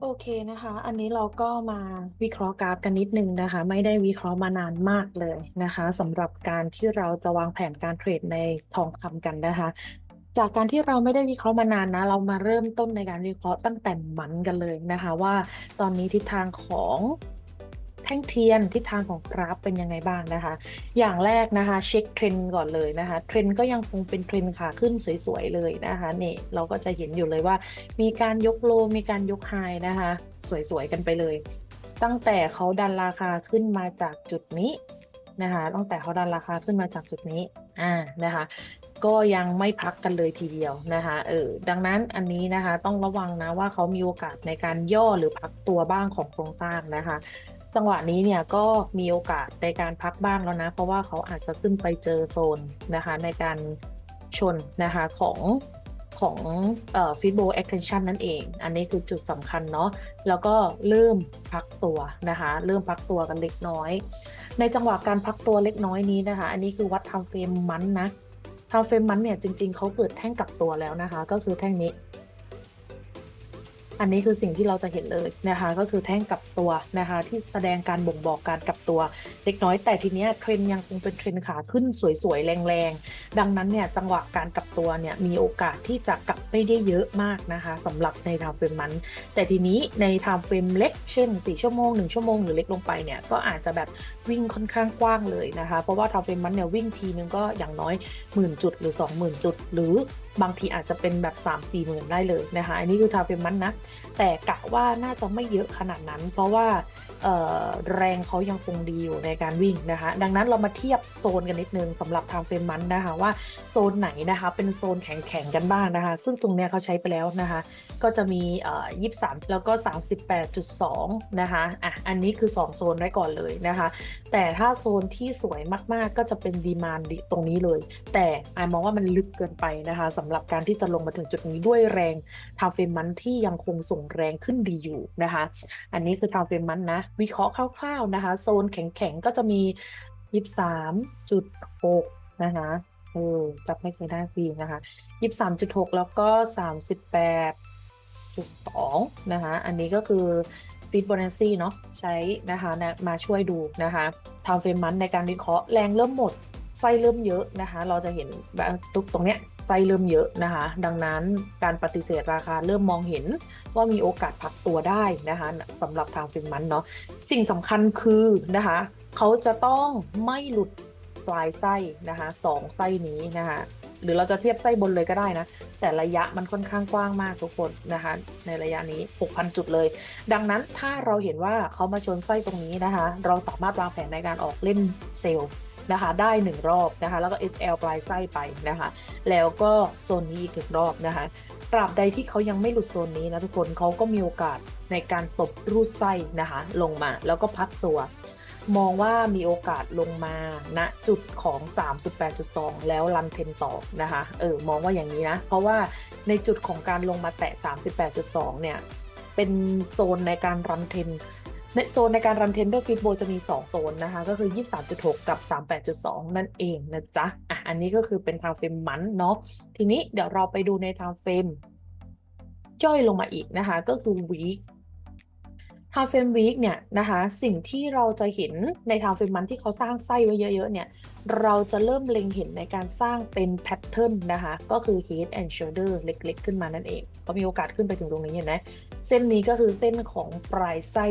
โอเคนะคะ อันนี้เราก็มาวิเคราะห์กราฟกันนิดนึงนะคะ ไม่ได้วิเคราะห์มานานมากเลยนะคะสำหรับการที่เราจะวางแผนการเทรดในทองคำกันนะคะ จากการที่เราไม่ได้วิเคราะห์มานานนะ เรามาเริ่มต้นในการวิเคราะห์ตั้งแต่มันกันเลยนะคะ ว่าตอนนี้ทิศทางของ แท่งเทียนทิศทางของกราฟเป็นยังไงบ้างนะคะ อย่างแรกนะคะเช็คเทรนก่อนเลยนะคะเทรนก็ยังคงเป็นเทรนขาขึ้นสวยๆเลยนะคะนี่เราก็จะเห็นอยู่เลยว่า มีการยกโลมีการยกไฮนะคะ สวยๆกันไปเลย ตั้งแต่เขาดันราคาขึ้นมาจากจุดนี้นะคะตั้งแต่เขาดันราคาขึ้นมาจากจุดนี้อ่านะคะก็ยังไม่พักกันเลยทีเดียวนะคะเออดังนั้นอันนี้นะคะต้องระวังนะว่าเขามีโอกาสในการย่อหรือพักตัวบ้างของโครงสร้างนะคะ จังหวะนี้เนี่ยก็มีโอกาสในการพักบ้างแล้วนะ เพราะว่าเขาอาจจะขึ้นไปเจอโซนนะคะในการชนนะคะของของเอ่อฟีดโบแอคชั่นนั่นเอง อันนี้คือจุดสำคัญเนาะแล้วก็เริ่มพักตัวนะคะเริ่มพักตัวกันเล็กน้อย ในจังหวะการพักตัวเล็กน้อยนี้นะคะ อันนี้คือวัดทำเฟรมมันนะทำเฟรมมันเนี่ยจริง ๆเขาเกิดแท่งกลับตัวแล้วนะคะ ก็คือแท่งนี้ อันนี้คือสิ่งที่เราจะเห็นเลยนะคะก็คือแท่งกลับตัวนะคะที่แสดงการบ่งบอกการกลับตัวเล็กน้อย แต่ทีเนี้ยเทรนยังคงเป็นเทรนขาขึ้นสวยๆ แรงๆ ดังนั้นเนี่ยจังหวะการกลับตัวเนี่ยมีโอกาสที่จะกลับไม่ได้เยอะมากนะคะสำหรับในไทม์เฟรมมัน แต่ทีนี้ในไทม์เฟรมเล็กเช่น 4 ชั่วโมง 1 ชั่วโมงหรือเล็กลงไปเนี่ยก็อาจจะแบบวิ่งค่อนข้างกว้างเลยนะคะเพราะว่าไทม์เฟรมมันเนี่ยวิ่งทีนึงก็อย่างน้อยหมื่นจุดหรือ 20,000 จุด หรือ บางทีอาจจะเป็นแบบ3 4หมื่นได้เลยนะคะ อันนี้คือทม์เฟมันนะ แต่กะว่าน่าจะไม่เยอะขนาดนั้น เพราะว่า แรงเขายังคงดีอยู่ในการวิ่งนะคะ ดังนั้นเรามาเทียบโซนกันนิดนึงสำหรับทางเฟรมมันนะคะว่าโซนไหนนะคะเป็นโซนแข็งๆกันบ้างนะคะ ซึ่งตรงเนี้ยเขาใช้ไปแล้วนะคะ ก็จะมียี่สามแล้วก็ 38.2 นะคะอะอันนี้คือ 2 โซนไว้ก่อนเลยนะคะ แต่ถ้าโซนที่สวยมากๆ ก็จะเป็นดีมานดตรงนี้เลย แต่ไอมองว่ามันลึกเกินไปนะคะสำหรับการที่จะลงมาถึงจุดนี้ด้วยแรงทางเฟรมมันที่ยังคงส่งแรงขึ้นดีอยู่นะคะ อันนี้คือทางเฟรมมันนะวิเคราะห์คร่าวๆนะคะ โซนแข็งๆ ก็จะมียีิบสามจุดหกนะคะเออจับไม่เคยได้ฟรีนะคะยีิบสามจุดหกแล้วก็สามสิบแปดจุดสองนะคะ อันนี้ก็คือฟิตบอนัสซี่เนาะใช้นะคะนะมาช่วยดูนะคะทำเฟรมมันในการวิเคราะห์แรงเริ่มหมด ไส้เริ่มเยอะนะคะ เราจะเห็นแบบตุกตรงเนี้ยไส้เริ่มเยอะนะคะ ดังนั้นการปฏิเสธราคาเริ่มมองเห็นว่ามีโอกาสพักตัวได้นะคะสำหรับทางฟินมันเนาะสิ่งสำคัญคือนะคะเขาจะต้องไม่หลุดปลายไส้นะคะสองไส้นี้นะคะหรือเราจะเทียบไส้บนเลยก็ได้นะ แต่ระยะมันค่อนข้างกว้างมากทุกคนนะคะ ในระยะนี้ 6,000 จุดเลย ดังนั้นถ้าเราเห็นว่าเขามาชนไส้ตรงนี้นะคะ เราสามารถวางแผนในการออกเล่นเซลล์ นะคะได้หนึ่งรอบนะคะแล้วก็ SL ปลายไส้ไปนะคะแล้วก็โซนนี้อีกหนึ่งรอบนะคะตราบใดที่เขายังไม่หลุดโซนนี้นะทุกคนเขาก็มีโอกาสในการตบรูดไส้นะคะลงมาแล้วก็พักตัว มองว่ามีโอกาสลงมาณนะจุดของ 38.2 แล้วรันเทนต่อนะคะเออมองว่าอย่างนี้นะ เพราะว่าในจุดของการลงมาแตะ 38.2 เนี่ยเป็นโซนในการรันเทน ในโซนในการรันเทนเดอร์ฟิตโบจะมี 2 โซนนะคะ ก็คือ 23.6 กับ 38.2 นั่นเองนะจ๊ะอะอันนี้ก็คือเป็นทางเฟรมมันเนาะทีนี้เดี๋ยวเราไปดูในทางเฟรมย่อยลงมาอีกนะคะ ก็คือวีคทางเฟรมวีคเนี่ยนะคะ สิ่งที่เราจะเห็นในทางเฟรมมันที่เขาสร้างไส้ไว้เยอะๆเนี่ย เราจะเริ่มเล็งเห็นในการสร้างเป็นแพทเทิร์นนะคะ ก็คือ head and shoulder เล็กๆ ขึ้นมานั่นเองก็มีโอกาสขึ้นไปถึงตรงนี้เห็นไหมเส้นนี้ก็คือเส้นของปลายไส้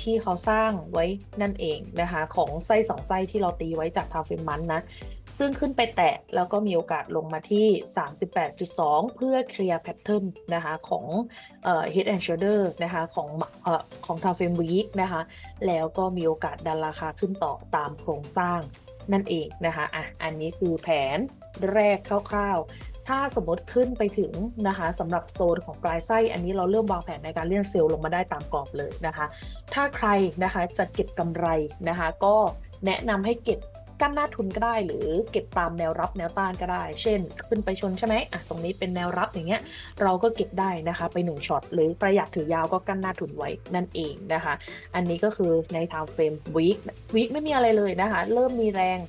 ที่เขาสร้างไว้นั่นเองนะคะ ของไส้สองไส้ที่เราตีไว้จากทาวเฟมมันนะ ซึ่งขึ้นไปแตะแล้วก็มีโอกาสลงมาที่ 38.2 เพื่อเคลียร์แพทเทิร์นนะคะของเอ่อ head and shoulder นะคะของอของทาวเฟมวีคนะคะ แล้วก็มีโอกาสดันราคาขึ้นต่อตามโครงสร้าง นั่นเองนะคะอะอันนี้คือแผนแรกคร่าวๆ ถ้าสมมติขึ้นไปถึงนะคะสำหรับโซนของปลายไส้ อันนี้เราเริ่มวางแผนในการเลื่อนเซลล์ลงมาได้ตามกรอบเลยนะคะ ถ้าใครนะคะจะเก็บกำไรนะคะ ก็แนะนำให้เก็บ กั้นหน้าทุนก็ได้ หรือเก็บตามแนวรับแนวต้านก็ได้ เช่น ขึ้นไปชนใช่ไหมอะตรงนี้เป็นแนวรับอย่างเงี้ยเราก็เก็บได้นะคะไป1ช็อตหรือประหยัดถือยาวก็กั้นหน้าทุนไว้นั่นเองนะคะ อันนี้ก็คือใน time frame week week ไม่มีอะไรเลยนะคะ เริ่มมีแรง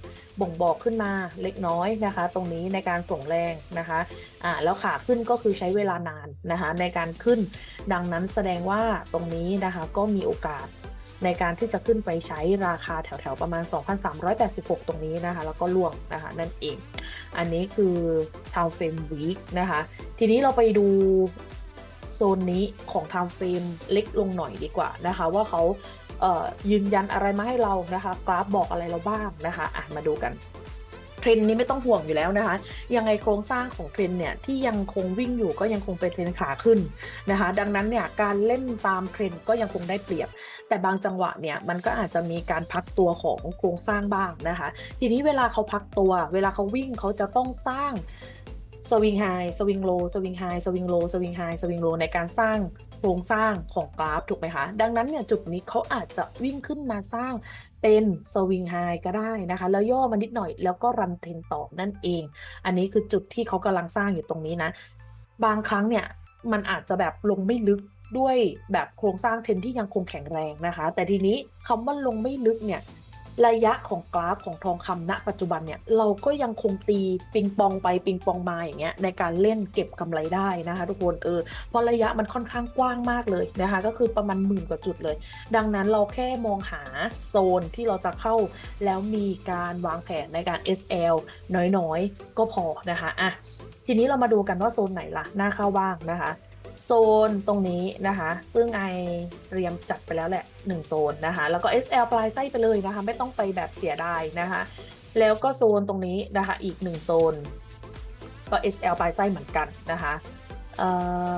บ่งบอกขึ้นมาเล็กน้อยนะคะ ตรงนี้ในการส่งแรงนะคะอ่าแล้วขาขึ้นก็คือใช้เวลานานนะคะในการขึ้น ดังนั้นแสดงว่าตรงนี้นะคะก็มีโอกาส ในการที่จะขึ้นไปใช้ราคาแถวๆประมาณ 2,386 ตรงนี้นะคะ แล้วก็ล่วงนะคะนั่นเอง อันนี้คือ Time Frame Week นะคะ ทีนี้เราไปดูโซนนี้ของ Time Frame เล็กลงหน่อยดีกว่านะคะ ว่าเขายืนยันอะไรมาให้เรานะคะ กราฟบอกอะไรเราบ้างนะคะอะมาดูกัน เทรนนี้ไม่ต้องห่วงอยู่แล้วนะคะ ยังไงโครงสร้างของเทรนเนี่ยที่ยังคงวิ่งอยู่ก็ยังคงเป็นเทรนขาขึ้นนะคะ ดังนั้นเนี่ยการเล่นตามเทรนก็ยังคงได้เปรียบ แต่บางจังหวะเนี่ยมันก็อาจจะมีการพักตัวของโครงสร้างบ้างนะคะ ทีนี้เวลาเขาพักตัว เวลาเขาวิ่งเขาจะต้องสร้างสวิงไฮสวิงโลสวิงไฮสวิงโลสวิงไฮสวิงโลในการสร้างโครงสร้างของกราฟถูกไหมคะ ดังนั้นเนี่ยจุดนี้เขาอาจจะวิ่งขึ้นมาสร้าง เป็นสวิงไฮก็ได้นะคะ แล้วย่อมานิดหน่อยแล้วก็รันเทนต่อนั่นเอง อันนี้คือจุดที่เขากำลังสร้างอยู่ตรงนี้นะ บางครั้งเนี่ยมันอาจจะแบบลงไม่ลึกด้วยแบบโครงสร้างเทนที่ยังคงแข็งแรงนะคะ แต่ทีนี้คำว่าลงไม่ลึกเนี่ย ระยะของกราฟของทองคำณปัจจุบันเนี่ยเราก็ยังคงตีปิงปองไปปิงปองมาอย่างเงี้ยในการเล่นเก็บกำไรได้นะคะทุกคนเออเพราะระยะมันค่อนข้างกว้างมากเลยนะคะก็คือประมาณหมื่นกว่าจุดเลย ดังนั้นเราแค่มองหาโซนที่เราจะเข้าแล้วมีการวางแผนในการ SL น้อยๆ ก็พอนะคะอะทีนี้เรามาดูกันว่าโซนไหนล่ะน่าเข้าบ้างนะคะ โซนตรงนี้นะคะ ซึ่งไอเตรียมจัดไปแล้วแหละ 1 โซนนะคะ แล้วก็ SL ปลายไส้ไปเลยนะคะ ไม่ต้องไปแบบเสียดายนะคะ แล้วก็โซนตรงนี้นะคะอีก 1 โซน ก็ SL ปลายไส้เหมือนกันนะคะเอ่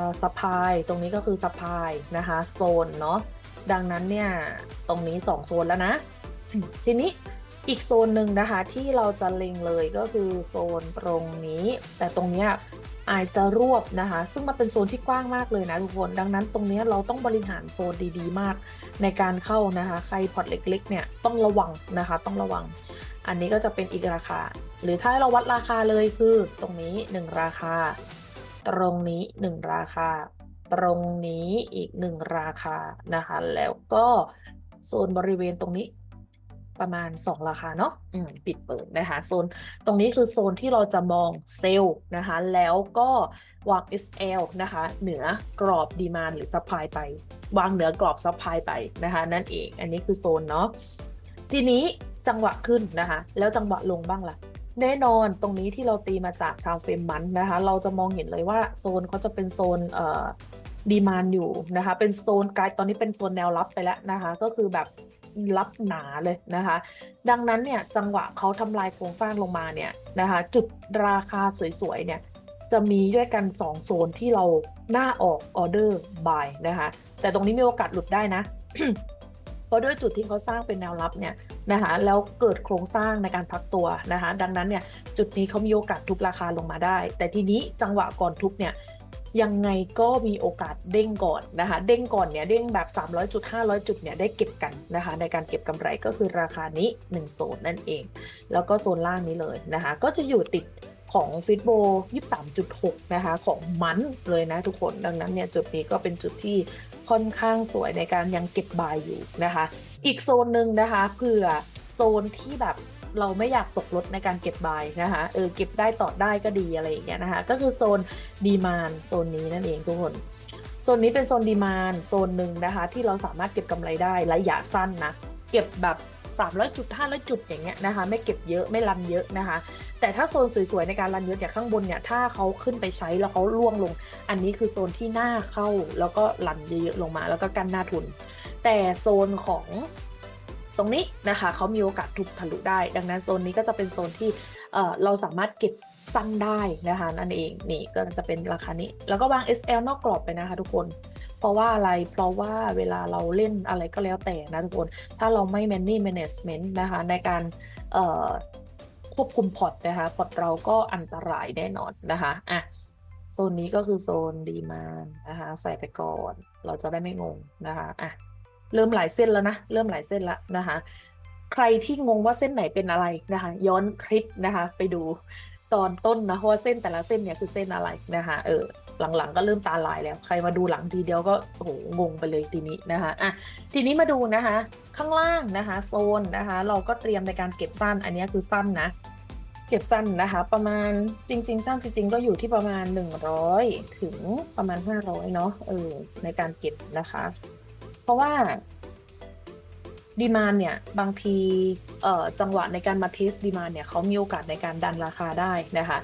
อสปายตรงนี้ก็คือสปายนะคะโซนเนาะดังนั้นเนี่ยตรงนี้ 2 โซนแล้วนะ ทีนี้อีกโซนหนึ่งนะคะที่เราจะเล็งเลยก็คือโซนตรงนี้ แต่ตรงเนี้ย อาจจะรวบนะคะ ซึ่งมันเป็นโซนที่กว้างมากเลยนะทุกคน ดังนั้นตรงนี้เราต้องบริหารโซนดีๆ มาก ในการเข้านะคะ ใครพอร์ตเล็กๆเนี่ยต้องระวังนะคะ ต้องระวัง อันนี้ก็จะเป็นอีกราคา หรือถ้าเราวัดราคาเลยคือตรงนี้ 1 ราคา ตรงนี้ 1 ราคา ตรงนี้อีก 1 ราคานะคะ แล้วก็โซนบริเวณตรงนี้ ประมาณ 2 ราคาเนาะปิดเปิดนะคะ โซนตรงนี้คือโซนที่เราจะมองเซลล์นะคะ แล้วก็วาง SL นะคะ เหนือกรอบดีมานหรือซัพพลายไป วางเหนือกรอบซัพพลายไปนะคะ นั่นเอง อันนี้คือโซนเนาะ ทีนี้จังหวะขึ้นนะคะ แล้วจังหวะลงบ้างล่ะแน่นอนตรงนี้ที่เราตีมาจากทางเฟรมมันนะคะ เราจะมองเห็นเลยว่าโซนเขาจะเป็นโซนเอ่อดีมานอยู่นะคะ เป็นโซนไกด์ตอนนี้เป็นโซนแนวรับไปแล้วนะคะ ก็คือแบบ รับหนาเลยนะคะ ดังนั้นเนี่ยจังหวะเขาทำลายโครงสร้างลงมาเนี่ยนะคะจุดราคาสวยๆเนี่ยจะมีด้วยกัน 2 โซนที่เราหน้าออกออเดอร์บายนะคะแต่ตรงนี้มีโอกาสหลุดได้นะ เพราะด้วยจุดที่เขาสร้างเป็นแนวรับเนี่ยนะคะแล้วเกิดโครงสร้างในการพักตัวนะคะดังนั้นเนี่ยจุดนี้เขามีโอกาสทุบราคาลงมาได้ แต่ทีนี้จังหวะก่อนทุบเนี่ย ยังไงก็มีโอกาสเด้งก่อนนะคะเด้งก่อนเนี่ยเด้งแบบ 300จุด500 จุดเนี่ยได้เก็บกันนะคะในการเก็บกำไรก็คือราคานี้1โซนนั่นเอง แล้วก็โซนล่างนี้เลยนะคะก็จะอยู่ติดของฟิตโบ 23.6 นะคะ ของมันเลยนะทุกคน ดังนั้นเนี่ยจุดนี้ก็เป็นจุดที่ค่อนข้างสวยในการยังเก็บบายอยู่นะคะ อีกโซนหนึ่งนะคะเผื่อโซนที่แบบ เราไม่อยากตกรถในการเก็บบายนะคะเออเก็บได้ต่อได้ก็ดีอะไรอย่างเงี้ยนะคะก็คือโซนดีมานโซนนี้นั่นเองทุกคนโซนนี้เป็นโซนดีมานโซนหนึ่งนะคะที่เราสามารถเก็บกำไรได้ระยะสั้นนะเก็บแบบ300จุด500จุดอย่างเงี้ยนะคะไม่เก็บเยอะไม่รันเยอะนะคะ แต่ถ้าโซนสวยๆในการรันเยอะอย่างข้างบนเนี่ยถ้าเขาขึ้นไปใช้แล้วเขาล่วงลง อันนี้คือโซนที่หน่าเข้าแล้วก็รันเยอะๆลงมา แล้วก็กันหน้าทุน แต่โซนของ ตรงนี้นะคะเขามีโอกาสทุบทะลุได้ ดังนั้นโซนนี้ก็จะเป็นโซนที่เเราสามารถเก็บสั้นได้นะคะนั่นเองนี่ก็จะเป็นราคานี้ แล้วก็วาง SL นอกกรอบไปนะคะทุกคน เพราะว่าอะไรเพราะว่าเวลาเราเล่นอะไรก็แล้วแต่นะทุกคนถ้าเราไม่ manage management นะคะในการควบคุมพอร์ตนะคะพอร์ตเราก็อันตรายแน่นอนนะคะอะโซนนี้ก็คือโซนดีมานนะคะใส่ไปก่อน เราจะได้ไม่งงนะคะอะ เริ่มหลายเส้นแล้วนะ เริ่มหลายเส้นแล้วนะคะ ใครที่งงว่าเส้นไหนเป็นอะไรนะคะ ย้อนคลิปนะคะ ไปดูตอนต้นนะว่าเส้นแต่ละเส้นเนี่ยคือเส้นอะไรนะคะเออหลังๆก็เริ่มตาลายแล้ว ใครมาดูหลังทีเดียวก็โอ้โหงงไปเลยทีนี้นะคะอะทีนี้มาดูนะคะ ข้างล่างนะคะโซนนะคะ เราก็เตรียมในการเก็บสั้นอันนี้คือสั้นนะ เก็บสั้นนะคะ ประมาณจริง ๆ สั้นจริง ๆ ก็อยู่ที่ประมาณ 100 ถึงประมาณ 500เนาะเออในการเก็บนะคะ เพราะว่าดีมานเนี่ยบางทีจังหวะในการมาเทสดีมานเนี่ยเขามีโอกาสในการดันราคาได้นะคะ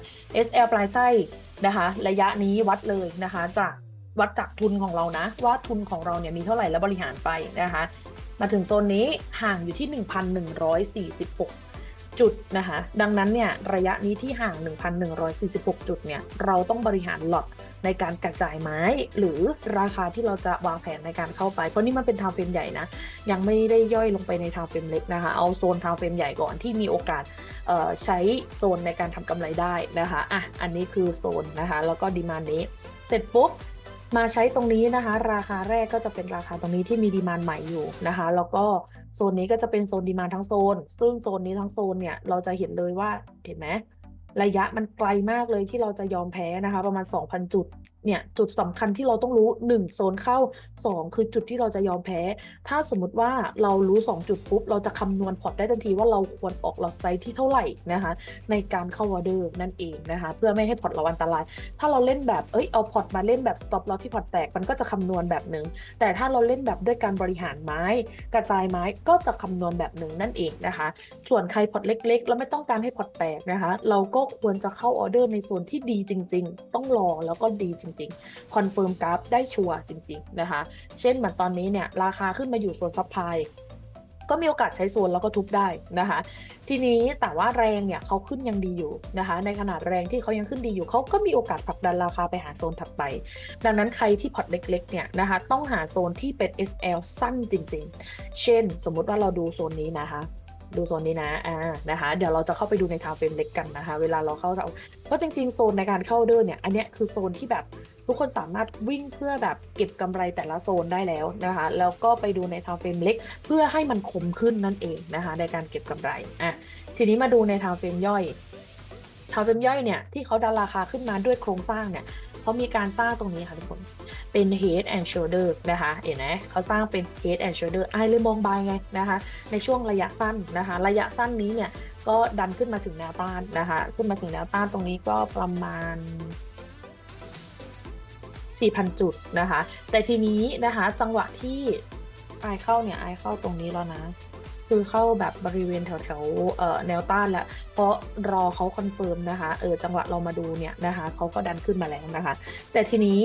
SL ปลายไส้นะคะระยะนี้วัดเลยนะคะจากวัดจากทุนของเรานะ ว่าทุนของเราเนี่ยมีเท่าไหร่แล้วบริหารไปนะคะมาถึงโซนนี้ห่างอยู่ที่ 1,146 จุดนะคะดังนั้นเนี่ยระยะนี้ที่ห่าง 1,146 จุดเนี่ยเราต้องบริหารหลอด ในการกระจายไม้ หรือราคาที่เราจะวางแผนในการเข้าไป เพราะนี่มันเป็นทาวเฟรมใหญ่นะ ยังไม่ได้ย่อยลงไปในทาวเฟรมเล็กนะคะ เอาโซนทาวเฟรมใหญ่ก่อนที่มีโอกาสใช้โซนในการทำกำไรได้นะคะอะอันนี้คือโซนนะคะ แล้วก็ดีมานนี้เสร็จปุ๊บมาใช้ตรงนี้นะคะ ราคาแรกก็จะเป็นราคาตรงนี้ที่มีดีมานใหม่อยู่นะคะ แล้วก็โซนนี้ก็จะเป็นโซนดีมานทั้งโซน ซึ่งโซนนี้ทั้งโซนเนี่ยเราจะเห็นเลยว่าเห็นไหม ระยะมันไกลมากเลยที่เราจะยอมแพ้นะคะ ประมาณ 2,000 จุดเนี่ยจุดสำคัญที่เราต้องรู้ 1 โซนเข้า 2 คือจุดที่เราจะยอมแพ้ ถ้าสมมติว่าเรารู้ 2 จุดปุ๊บ เราจะคำนวณพอร์ตได้ทันทีว่าเราควรออกหลอดไซส์ที่เท่าไหร่นะคะ ในการเข้าออเดอร์นั่นเองนะคะ เพื่อไม่ให้พอร์ตเราอันตราย ถ้าเราเล่นแบบเอ้ยเอาพอร์ตมาเล่นแบบ stop loss ที่พอร์ตแตกมันก็จะคำนวณแบบหนึ่งแต่ถ้าเราเล่นแบบด้วยการบริหารไม้ กระจายไม้ก็จะคำนวณแบบหนึ่งนั่นเองนะคะ ส่วนใครพอร์ตเล็ก ๆ แล้วไม่ต้องการให้พอร์ตแตกนะคะ เราก็็ควรจะเข้าออเดอร์ในโซนที่ดีจริง ๆ ต้องรอแล้วก็ดีจริงๆคอนเฟิร์มกราฟได้ชัวร์จริง ๆ นะคะ เช่นเหมือนตอนนี้เนี่ยราคาขึ้นมาอยู่โซนซัพพลายก็มีโอกาสใช้โซนแล้วก็ทุบได้นะคะ ทีนี้แต่ว่าแรงเนี่ยเขาขึ้นยังดีอยู่นะคะ ในขนาดแรงที่เขายังขึ้นดีอยู่เขาก็มีโอกาสผลักดันราคาไปหาโซนถัดไป ดังนั้นใครที่พอร์ตเล็กๆเนี่ยนะคะต้องหาโซนที่เป็น SL สั้นจริง ๆ เช่น สมมุติว่าเราดูโซนนี้นะคะ ดูโซนนี้นะอ่านะคะ เดี๋ยวเราจะเข้าไปดูในทาวเฟรมเล็กกันนะคะ เวลาเราเข้าเพราะจริงๆ โซนในการเข้าเดินเนี่ย อันนี้คือโซนที่แบบทุกคนสามารถวิ่งเพื่อแบบเก็บกำไรแต่ละโซนได้แล้วนะคะ แล้วก็ไปดูในทาวเฟรมเล็ก เพื่อให้มันคมขึ้นนั่นเองนะคะ ในการเก็บกำไรอะทีนี้มาดูในทาวเฟรมย่อยทาวเฟรมย่อยเนี่ยที่เขาดันราคาขึ้นมาด้วยโครงสร้างเนี่ย เขามีการสร้างตรงนี้ค่ะทุกคนเป็น head and shoulder นะคะเห็นไหมเขาสร้างเป็น head and shoulder ไอเลยมองบายไงนะคะ ในช่วงระยะสั้นนะคะ ระยะสั้นนี้เนี่ยก็ดันขึ้นมาถึงแนวต้านนะคะ ขึ้นมาถึงแนวต้านตรงนี้ก็ประมาณ4,000 จุดนะคะ แต่ทีนี้นะคะจังหวะที่ไอเข้าเนี่ยไอเข้าตรงนี้แล้วนะ คือเข้าแบบบริเวณแถวแถวแนวต้านแล้ว เพราะรอเขาคอนเฟิร์มนะคะเออจังหวะเรามาดูเนี่ยนะคะเขาก็ดันขึ้นมาแล้วนะคะ แต่ทีนี้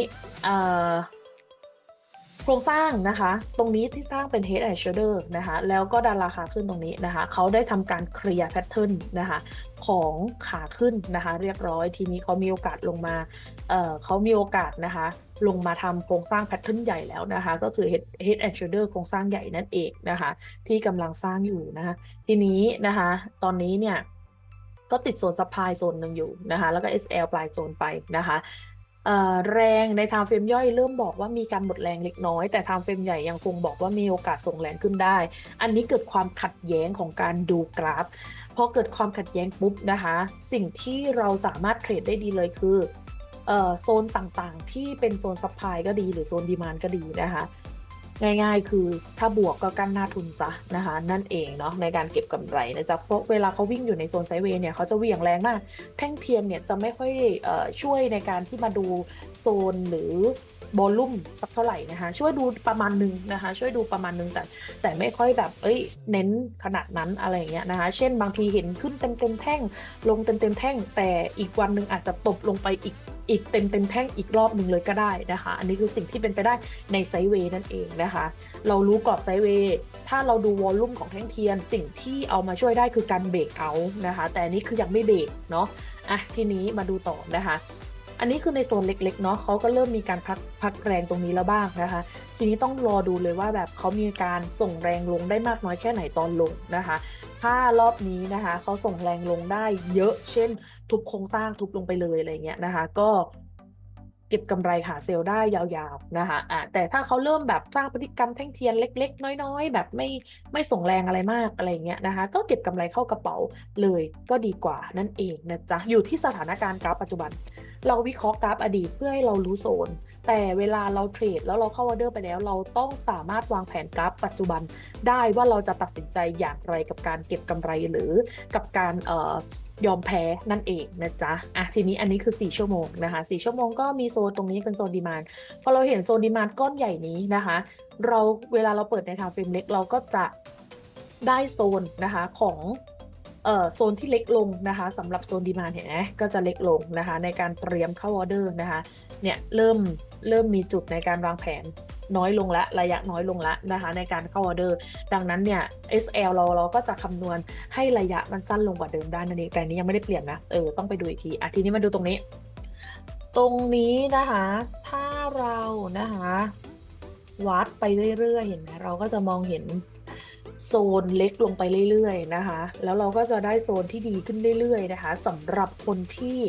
โครงสร้างนะคะ ตรงนี้ที่สร้างเป็น head and shoulder นะคะ แล้วก็ดันราคาขึ้นตรงนี้นะคะ เขาได้ทำการเคลียร์แพทเทิร์นนะคะของขาขึ้นนะคะ เรียบร้อยทีนี้เขามีโอกาสลงมาเเขามีโอกาสนะคะ ลงมาทำโครงสร้างแพทเทิร์นใหญ่แล้วนะคะ ก็คือ head head and shoulder โครงสร้างใหญ่นั่นเองนะคะ ที่กำลังสร้างอยู่นะคะ ทีนี้นะคะ ตอนนี้เนี่ยก็ติดโซนซัพพลายโซนหนึ่งอยู่นะคะ แล้วก็ SL ปลายโซนไปนะคะ แรงในทางเฟรมย่อยเริ่มบอกว่ามีการหมดแรงเล็กน้อย แต่ทางเฟรมใหญ่ยังคงบอกว่ามีโอกาสส่งแรงขึ้นได้ อันนี้เกิดความขัดแย้งของการดูกราฟพอเกิดความขัดแย้งปุ๊บนะคะ สิ่งที่เราสามารถเทรดได้ดีเลยคือโซนต่างๆ ที่เป็นโซนซัพพลายก็ดีหรือโซนดีมานก็ดีนะคะ ง่ายๆ คือถ้าบวกก็กั้นหน้าทุนจ้ะนะคะ นั่นเองเนาะในการเก็บกำไรนะจ๊ะเพราะเวลาเขาวิ่งอยู่ในโซนไซเวย์เนี่ยเขาจะเหวี่ยงแรงมาก แท่งเทียนเนี่ยจะไม่ค่อยอช่วยในการที่มาดูโซนหรือบอลลุ่มสักเท่าไหร่นะคะ ช่วยดูประมาณนึงนะคะ ช่วยดูประมาณนึงแต่แต่ไม่ค่อยแบบเอ้ยเน้นขนาดนั้นอะไรเงี้ยนะคะ เช่นบางทีเห็นขึ้นเต็มเต็มแท่ง ลงเต็มเต็มแท่ง แต่อีกวันหนึ่งอาจจะตบลงไปอีก อีกเต็มเต็มแท่งอีกรอบหนึ่งเลยก็ได้นะคะ อันนี้คือสิ่งที่เป็นไปได้ในไซเวย์นั่นเองนะคะ เรารู้กรอบไซเวย์ถ้าเราดูวอลลุ่มของแท่งเทียน สิ่งที่เอามาช่วยได้คือการเบรกเอานะคะ แต่อันนี้คือยังไม่เบรกเนาะอะทีนี้มาดูต่อนะคะอันนี้คือในโซนเล็กๆเนาะเขาก็เริ่มมีการพักพักแรงตรงนี้แล้วบ้างนะคะ ทีนี้ต้องรอดูเลยว่าแบบเขามีการส่งแรงลงได้มากน้อยแค่ไหนตอนลงนะคะ ถ้ารอบนี้นะคะเขาส่งแรงลงได้เยอะ เช่น ทุบโครงสร้างทุบลงไปเลยอะไรเงี้ยนะคะ ก็เก็บกำไรขาเซลล์ได้ยาวๆนะคะอะแต่ถ้าเขาเริ่มแบบสร้างพฤติกรรมแท่งเทียนเล็ก ๆ น้อย ๆ แบบไม่ไม่ส่งแรงอะไรมากอะไรเงี้ยนะคะ ก็เก็บกำไรเข้ากระเป๋าเลยก็ดีกว่านั่นเองนะจ๊ะอยู่ที่สถานการณ์กราฟปัจจุบัน เราวิเคราะห์กราฟอดีตเพื่อให้เรารู้โซน แต่เวลาเราเทรดแล้วเราเข้าออเดอร์ไปแล้ว เราต้องสามารถวางแผนกราฟปัจจุบันได้ว่าเราจะตัดสินใจอย่างไรกับการเก็บกำไรหรือกับการเอ่อ ยอมแพ้นั่นเองนะจ๊ะอะทีนี้อันนี้คือ 4 ชั่วโมงนะคะ 4 ชั่วโมงก็มีโซนตรงนี้เป็นโซนดีมานพอเราเห็นโซนดีมานก้อนใหญ่นี้นะคะ เราเวลาเราเปิดในทางเฟรมเล็กเราก็จะได้โซนนะคะของเอ่อโซนที่เล็กลงนะคะสำหรับโซนดีมานเห็นไหมก็จะเล็กลงนะคะในการเตรียมเข้าออเดอร์นะคะเนี่ยเริ่มเริ่มมีจุดในการวางแผน น้อยลงละระยะน้อยลงละนะคะในการเข้าออเดอร์ ดังนั้นเนี่ย SL เราเราก็จะคำนวณให้ระยะมันสั้นลงกว่าเดิมได้นั่นเองแต่นี้ยังไม่ได้เปลี่ยนนะเออต้องไปดูอีกทีอะทีนี้มาดูตรงนี้ ตรงนี้นะคะ ถ้าเรานะคะ วัดไปเรื่อยๆ เห็นไหมเราก็จะมองเห็นโซนเล็กลงไปเรื่อยๆนะคะ แล้วเราก็จะได้โซนที่ดีขึ้นเรื่อยๆนะคะสำหรับคนที่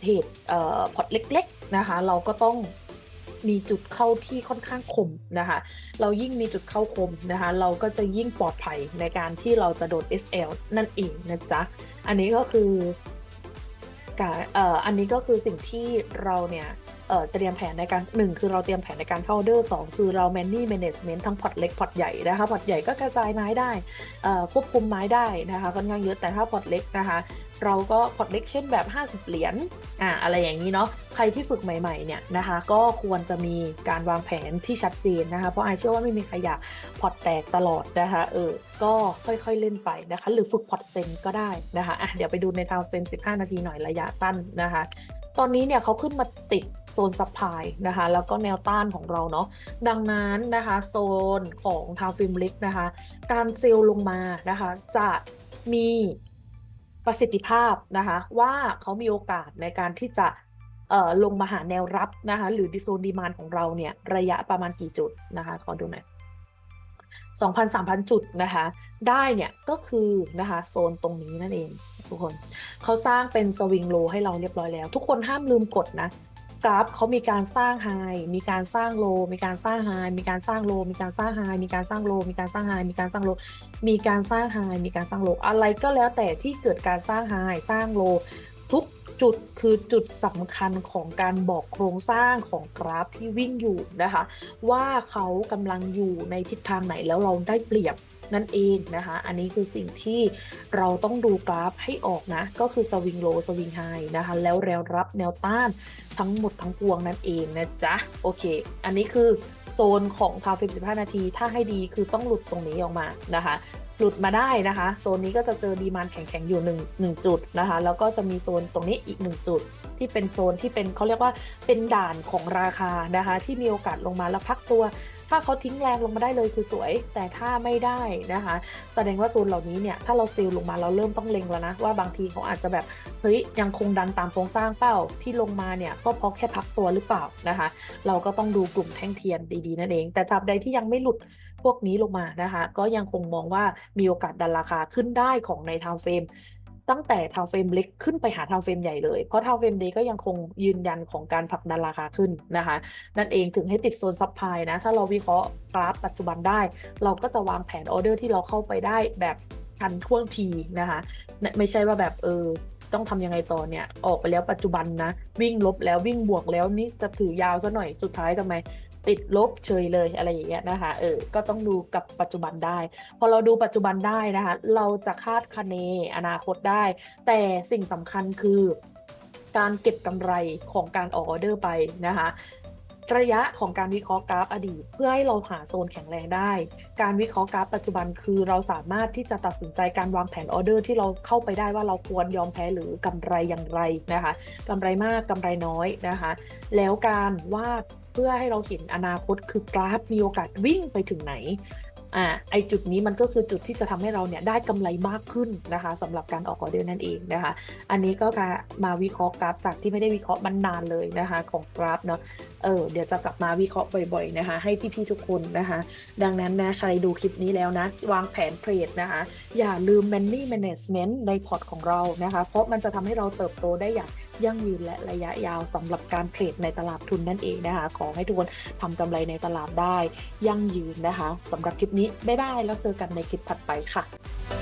เทรดเอ่อพอร์ตเล็ก ๆนะคะ เราก็ต้อง มีจุดเข้าที่ค่อนข้างคมนะคะ เรายิ่งมีจุดเข้าคมนะคะ เราก็จะยิ่งปลอดภัยในการที่เราจะโดด SL นั่นเองนะจ๊ะ อันนี้ก็คือการเอ่ออันนี้ก็คือสิ่งที่เราเนี่ยเอ่อเตรียมแผนในการหนึ่งคือเราเตรียมแผนในการเข้าออเดอร์สองคือเรา manage management ทั้งพอร์ตเล็กพอร์ตใหญ่นะคะพอร์ตใหญ่ก็กระจายไม้ได้เอ่อควบคุมไม้ได้นะคะค่อนข้างเยอะแต่ถ้าพอร์ตเล็กนะคะ เราก็พอร์ตเล็กเช่นแบบ 50 เหรียญอ่าอะไรอย่างนี้เนาะใครที่ฝึกใหม่ๆเนี่ยนะคะ ก็ควรจะมีการวางแผนที่ชัดเจนนะคะ เพราะไอเชื่อว่าไม่มีใครอยากพอร์ตแตกตลอดนะคะเออก็ค่อยๆเล่นไปนะคะ หรือฝึกพอร์ตเซนก็ได้นะคะอะเดี๋ยวไปดูในทาวเฟรม15 นาทีหน่อยระยะสั้นนะคะ ตอนนี้เนี่ยเขาขึ้นมาติดโซนซัพพลายนะคะ แล้วก็แนวต้านของเราเนาะดังนั้นนะคะ โซนของทาวฟิล์มเล็กนะคะ การเซลลงมานะคะ จะมี ประสิทธิภาพนะคะว่าเขามีโอกาสในการที่จะลงมาหาแนวรับนะคะหรือดิโซนดีมานของเราเนี่ยระยะประมาณกี่จุดนะคะขอดูหน่อย2,000-3,000 จุดนะคะได้เนี่ยก็คือนะคะโซนตรงนี้นั่นเองทุกคนเขาสร้างเป็นสวิงโลให้เราเรียบร้อยแล้ว ทุกคนห้ามลืมกดนะ กราฟเขามีการสร้างไฮมีการสร้างโล มีการสร้างไฮมีการสร้างโล มีการสร้างไฮมีการสร้างโล มีการสร้างไฮมีการสร้างโล มีการสร้างไฮมีการสร้างโล อะไรก็แล้วแต่ที่เกิดการสร้างไฮสร้างโล ทุก จุดคือจุดสำคัญของการบอกโครงสร้างของกราฟที่วิ่งอยู่นะคะ ว่าเขากำลังอยู่ในทิศทางไหนแล้วเราได้เปรียบนั่นเองนะคะ อันนี้คือสิ่งที่เราต้องดูกราฟให้ออกนะ ก็คือสวิงโลสวิงไฮนะคะ แล้วแนวรับแนวต้านทั้งหมดทั้งปวงนั่นเองนะจ๊ะ โอเค อันนี้คือโซนของทาวฟิม15 นาที ถ้าให้ดีคือต้องหลุดตรงนี้ออกมานะคะ หลุดมาได้นะคะ โซนนี้ก็จะเจอดีมานแข็งๆอยู่1 1จุดนะคะ แล้วก็จะมีโซนตรงนี้อีก 1 จุด ที่เป็นโซนที่เป็นเขาเรียกว่าเป็นด่านของราคานะคะ ที่มีโอกาสลงมาแล้วพักตัว ถ้าเขาทิ้งแรงลงมาได้เลยคือสวย แต่ถ้าไม่ได้นะคะ แสดงว่าโซนเหล่านี้เนี่ยถ้าเราซีลลงมาเราเริ่มต้องเล็งแล้วนะว่าบางทีเขาอาจจะแบบเฮ้ยยังคงดันตามโครงสร้างเป้าที่ลงมาเนี่ยก็เพราะแค่พักตัวหรือเปล่านะคะ เราก็ต้องดูกลุ่มแท่งเทียนดีๆนั่นเอง แต่ตราบใดที่ยังไม่หลุด พวกนี้ลงมานะคะ ก็ยังคงมองว่ามีโอกาสดันราคาขึ้นได้ของในทาวเฟรมตั้งแต่ทาวเฟรมเล็กขึ้นไปหาทาวเฟรมใหญ่เลย เพราะทาวเฟรมเล็กก็ยังคงยืนยันของการผลักดันราคาขึ้นนะคะ นั่นเองถึงให้ติดโซนซับพลายนะ ถ้าเราวิเคราะห์กราฟปัจจุบันได้ เราก็จะวางแผนออเดอร์ที่เราเข้าไปได้แบบทันท่วงทีนะคะ ไม่ใช่ว่าแบบเออต้องทำยังไงต่อเนี่ย ออกไปแล้วปัจจุบันนะ วิ่งลบแล้ววิ่งบวกแล้วนี่จะถือยาวซะหน่อยสุดท้ายทำไม ติดลบเฉยเลยอะไรอย่างเงี้ยนะคะเออก็ต้องดูกับปัจจุบันได้ พอเราดูปัจจุบันได้นะคะ เราจะคาดคะเนอนาคตได้ แต่สิ่งสำคัญคือการเก็บกำไรของการออกออเดอร์ไปนะคะระยะของการวิเคราะห์กราฟอดีต เพื่อให้เราหาโซนแข็งแรงได้ การวิเคราะห์กราฟปัจจุบันคือเราสามารถที่จะตัดสินใจการวางแผนออเดอร์ที่เราเข้าไปได้ว่าเราควรยอมแพ้หรือกำไรอย่างไรนะคะกำไรมากกำไรน้อยนะคะ แล้วการวาด พื่อให้เราเห็นอนาคตคือกราฟมีโอกาสวิ่งไปถึงไหนอ่าไอจุดนี้มันก็คือจุดที่จะทำให้เราเนี่ยได้กำไรมากขึ้นนะคะสำหรับการออกออเดอร์นั่นเองนะคะ อันนี้ก็มาวิเคราะห์กราฟจากที่ไม่ได้วิเคราะห์มันนานเลยนะคะ ของกราฟเนาะเออเดี๋ยวจะกลับมาวิเคราะห์บ่อยๆนะคะ ให้พี่ๆทุกคนนะคะ ดังนั้นนะใครดูคลิปนี้แล้วนะ วางแผนเทรดนะคะ อย่าลืม money management ในพอร์ตของเรานะคะ เพราะมันจะทำให้เราเติบโตได้อย่าง ยั่งยืนและระยะยาวสำหรับการเทรดในตลาดทุนนั่นเองนะคะ ขอให้ทุกคนทำกำไรในตลาดได้ยั่งยืนนะคะสำหรับคลิปนี้บ๊ายบายแล้วเจอกันในคลิปถัดไปค่ะ